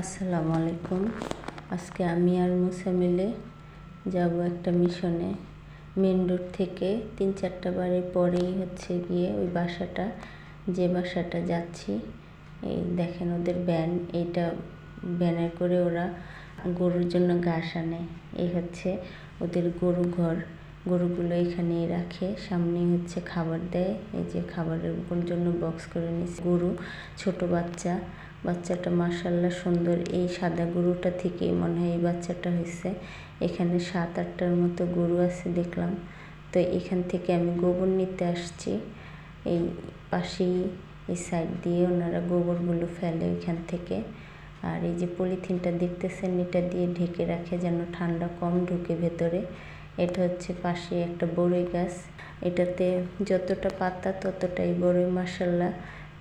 আসসালামু আলাইকুম। আজকে আমি আর মুসা মিলে যাব একটা মিশনে। মেন রোড থেকে তিন চারটা বাড়ি পরেই হচ্ছে গিয়ে ওই বাসাটা, যে বাসাটা যাচ্ছি। এই দেখেন ওদের ব্যান এইটা ব্যানে করে ওরা গরুর জন্য ঘাস আনে। এই হচ্ছে ওদের গরু ঘর। গরুগুলো এখানেই রাখে সামনে হচ্ছে খাবার দেয়। এই যে খাবারের জন্য বক্স করে নিচ্ছে গরু, ছোট বাচ্চা। বাচ্চাটা মার্শাল্লাহ সুন্দর। এই সাদা গরুটা থেকেই মনে হয় এই বাচ্চাটা হয়েছে এখানে সাত, আটটার মতো গরু আছে দেখলাম। তো এখান থেকে আমি গোবর নিতে আসছি। এই পাশেই এই সাইড দিয়ে ওনারা গোবরগুলো ফেলে ওইখান থেকে। আর এই যে পলিথিনটা দেখতেছেন, এটা দিয়ে ঢেকে রাখে যেন ঠান্ডা কম ঢুকে ভেতরে। এটা হচ্ছে পাশে একটা বড়ই গাছ। এটাতে যতটা পাতা ততটাই বড়ই মাসাল্লাহ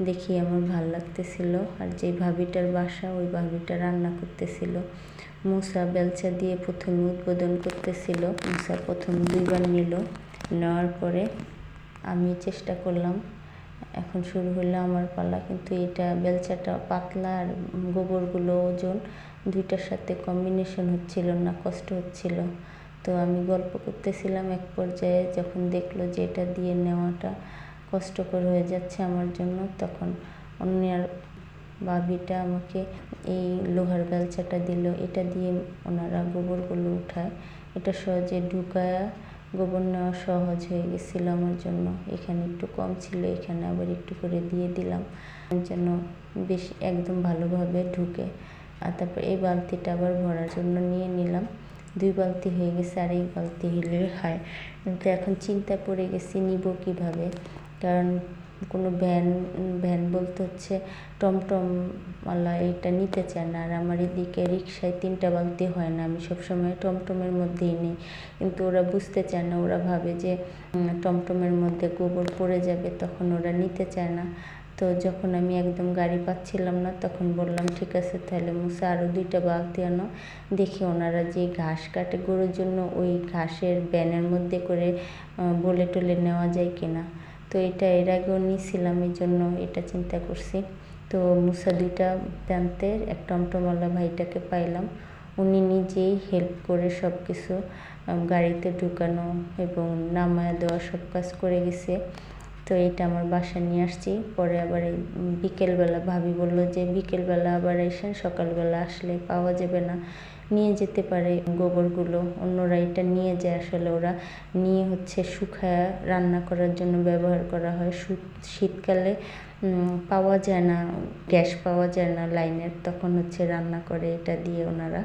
দেখি আমার ভালো লাগতেছিল। আর যে ভাবিটার বাসা, ওই ভাবিটা রান্না করতেছিল। মুসা বেলচা দিয়ে প্রথমে উদ্বোধন করতেছিল। মুসা প্রথম দুইবার নিল। নেওয়ার পরে আমি চেষ্টা করলাম, এখন শুরু হলো আমার পালা। কিন্তু এটা বেলচাটা পাতলা আর গোবরগুলো ওজন দুইটার সাথে কম্বিনেশন হচ্ছিল না, কষ্ট হচ্ছিল। তো আমি গল্প করতেছিলাম এক পর্যায়ে, যখন দেখল যে এটা দিয়ে নেওয়াটা কষ্টকর হয়ে যাচ্ছে আমার জন্য, তখন অন্যের বাবিটা আমাকে এই লোহার বেলচাটা দিল। এটা দিয়ে ওনারা গোবরগুলো উঠায়। এটা সহজে ঢুকায়া গোবর নেওয়া সহজ হয়ে গেছিল আমার জন্য। এখানে একটু কম ছিল, এখানে আবার একটু করে দিয়ে দিলাম। যেন বেশ একদম ভালোভাবে ঢুকে। আর তারপর এই বালতিটা আবার ভরার জন্য নিয়ে নিলাম। দুই বালতি হয়ে গেছে আর এই বালতি হলে হয় কিন্তু এখন চিন্তা পড়ে গেছি নিব কীভাবে। কারণ কোনো ভ্যান ভ্যান বলতে হচ্ছে টমটমওয়ালা এটা নিতে চায় না। আর আমার এদিকে রিক্সায় তিনটা বালতি হয় না, আমি সবসময় টমটমের মধ্যেই নিই। কিন্তু ওরা বুঝতে চায় না, ওরা ভাবে যে টমটমের মধ্যে গোবর পড়ে যাবে তখন ওরা নিতে চায় না। তো যখন আমি একদম গাড়ি পাচ্ছিলাম না, তখন বললাম, ঠিক আছে, তাহলে মুসা আরও দুইটা বালতি আনো। দেখি ওনারা যে ঘাস কাটে, গরুর জন্য ওই ঘাসের ব্যানের মধ্যে করে বলে টলে নেওয়া যায় কিনা। তো এটা এর আগেও নিয়েছিলাম, এই জন্য এটা চিন্তা করছি। তো মুসা দুইটা প্যান্তে এক টমটমওয়ালা ভাইটাকে পাইলাম। উনি নিজেই হেল্প করে সব কিছু গাড়িতে ঢুকানো এবং নামায় দেওয়া সব কাজ করে গেছে। তো এটা আমার বাসা নিয়ে আসছি। পরে আবার এই বিকেলবেলা ভাবি বলল যে বিকেলবেলা আবার এসেন সকালবেলা আসলে পাওয়া যাবে না। নিয়ে যেতে পারে গোবরগুলো। অন্যরা এটা নিয়ে যায় আসলে ওরা। নিয়ে হচ্ছে শুকায় রান্না করার জন্য ব্যবহার করা হয়। শীতকালে পাওয়া যায় না, গ্যাস পাওয়া যায় না লাইনের। তখন হচ্ছে রান্না করে এটা দিয়ে ওনারা।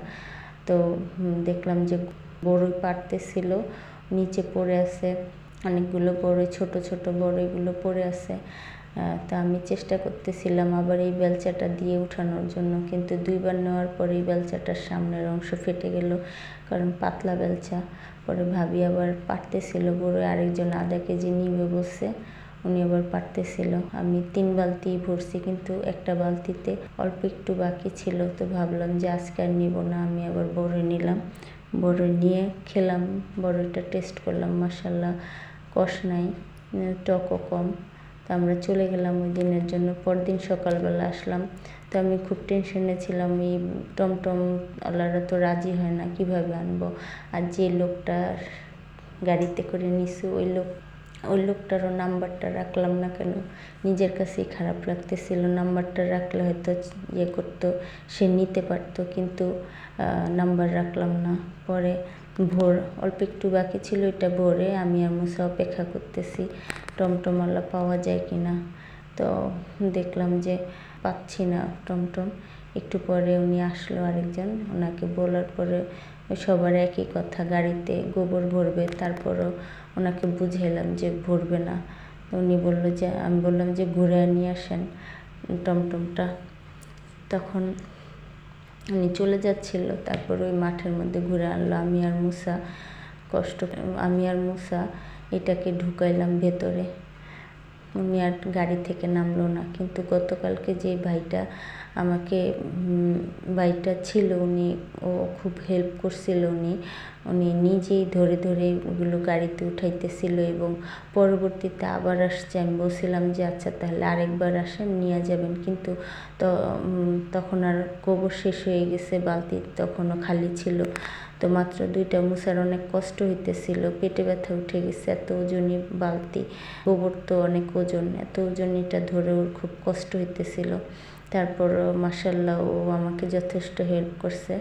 তো দেখলাম যে বড়ই পাড়তেছিল নিচে পড়ে আছে। অনেকগুলো বড়ই, ছোট ছোট বড়ইগুলো পড়ে আছে। তা আমি চেষ্টা করতেছিলাম আবার এই বেলচাটা দিয়ে উঠানোর জন্য, কিন্তু দুইবার নেওয়ার পরে এই বেলচাটার সামনের অংশ ফেটে গেল, কারণ পাতলা বেলচা। পরে ভাবি আবার পারতেছিল, বড় আরেকজন আধা কেজি নিবে বসে উনি আবার পারতেছিল। আমি তিন বালতি ভরছি, কিন্তু একটা বালতিতে অল্প একটু বাকি ছিল, তো ভাবলাম যে আজকে আর নিব না, আমি আবার বড় নিলাম। বড় নিয়ে খেলাম, বড়টা টেস্ট করলাম মাসাল্লাহ কষ নাই, টকও কম। তো আমরা চলে গেলাম ওই দিনের জন্য। পরদিন সকালবেলা আসলাম। তো আমি খুব টেনশনে ছিলাম, এই টমটমওয়ালারা তো রাজি হয় না, কীভাবে আনব? আর যে লোকটা গাড়িতে করে নিছি, ওই লোক, ওই লোকটারও নাম্বারটা রাখলাম না কেন? নিজের কাছেই খারাপ লাগতেছিল। নাম্বারটা রাখলে হয়তো ইয়ে করতো, সে নিতে পারতো, কিন্তু নাম্বার রাখলাম না। পরে ভোর, অল্প একটু বাকি ছিল এটা ভোরে আমি আর মুসা অপেক্ষা করতেছি, টমটমওয়ালা পাওয়া যায় কি না তো দেখলাম যে পাচ্ছি না টমটম। একটু পরে উনি আসলো আরেকজন, ওনাকে বলার পরে সবার একই কথা, গাড়িতে গোবর ভরবে, তারপরও ওনাকে বুঝাইলাম যে ভরবে না। উনি বলল যে, আমি বললাম যে, ঘুরে নিয়ে আসেন টমটমটা। তখন উনি চলে যাচ্ছিল, তারপর ওই মাঠের মধ্যে ঘুরে আনলো। আমি আর মুসা কষ্ট আমি আর মুসা এটাকে ঢুকাইলাম ভেতরে। উনি আর গাড়ি থেকে নামলো না। কিন্তু গতকালকে যে ভাইটা আমাকে ভাইটা ছিল উনি, ও খুব হেল্প করছিল উনি। উনি নিজেই ধরে ধরে ওগুলো গাড়িতে উঠাইতেছিল এবং পরবর্তীতে আবার আসছে। আমি বলছিলাম যে আচ্ছা তাহলে আরেকবার আসেন, নিয়ে যাবেন। কিন্তু তো তখন আর গোবর শেষ হয়ে গেছে, বালতি তখনও খালি ছিল। তো মাত্র দুইটা মুছার অনেক কষ্ট হইতেছিল, পেটে ব্যথা উঠে গেছে, এত ওজনই বালতি, গোবর তো অনেক ওজন, এত ওজন এটা ধরে ওর খুব কষ্ট হইতেছিল। তারপর মাসাল্লাহ ও আমাকে যথেষ্ট হেল্প করছে।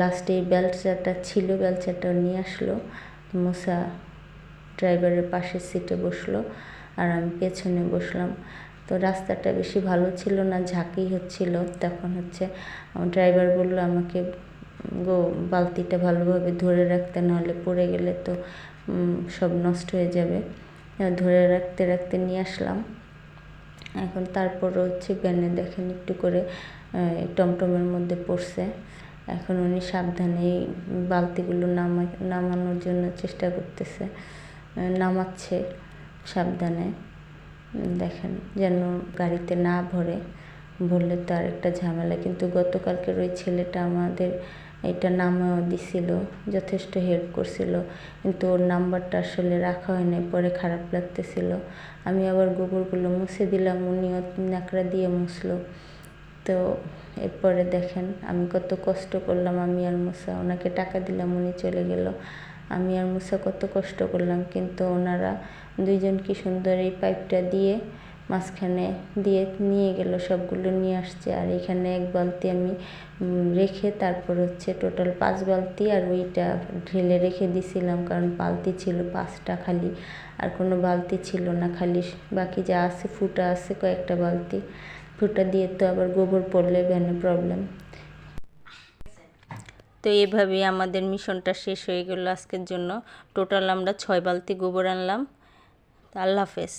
লাস্টে এই বেলচাটা ছিল বেলচাটা নিয়ে আসলো। মুসা ড্রাইভারের পাশের সিটে বসল আর আমি পেছনে বসলাম। তো রাস্তাটা বেশি ভালো ছিল না, ঝাঁকি হচ্ছিল। তখন হচ্ছে ড্রাইভার বলল, আমাকে গো বালতিটা ভালোভাবে ধরে রাখতে, নাহলে পড়ে গেলে তো সব নষ্ট হয়ে যাবে। ধরে রাখতে রাখতে নিয়ে আসলাম। এখন তারপর হচ্ছে ব্যানে দেখেন একটু করে টমটমের মধ্যে পড়ছে। এখন উনি সাবধানে বালতিগুলো নামা, নামানোর জন্য চেষ্টা করতেছে। নামাচ্ছে সাবধানে। দেখেন যেন গাড়িতে না ভরে। ভরলে তো আর একটা ঝামেলা। কিন্তু গতকালকের ওই ছেলেটা আমাদের এটা নামও দিছিল, যথেষ্ট হেল্প করছিল, কিন্তু ওর নাম্বারটা আসলে রাখা হয় নাই পরে খারাপ লাগতেছিল। আমি আবার গোবরগুলো মুছে দিলাম উনিও ন্যাকড়া দিয়ে মুছলো। তো এরপরে দেখেন, আমি কত কষ্ট করলাম, আমি আর মুসা, ওনাকে টাকা দিলাম, উনি চলে গেল। আমি আর মুসা কত কষ্ট করলাম, কিন্তু ওনারা দুইজন কি সুন্দর এই পাইপটা দিয়ে মাঝখানে দিয়ে নিয়ে গেল, সবগুলো নিয়ে আসছে। আর এখানে এক বালতি আমি রেখে তারপর হচ্ছে টোটাল পাঁচ বালতি আর ওইটা ঢেলে রেখে দিছিলাম, কারণ বালতি ছিল পাঁচটা খালি। আর কোনো বালতি ছিল না খালি, বাকি যা আছে ফুটা আছে কয়েকটা বালতি। ফুটা দিয়ে তো আবার গোবর পড়লে ভ্যানে প্রবলেম তো এভাবেই আমাদের মিশনটা শেষ হয়ে গেল আজকের জন্য। টোটাল আমরা ছয় বালতি গোবর আনলাম। আল্লাহ হাফেজ।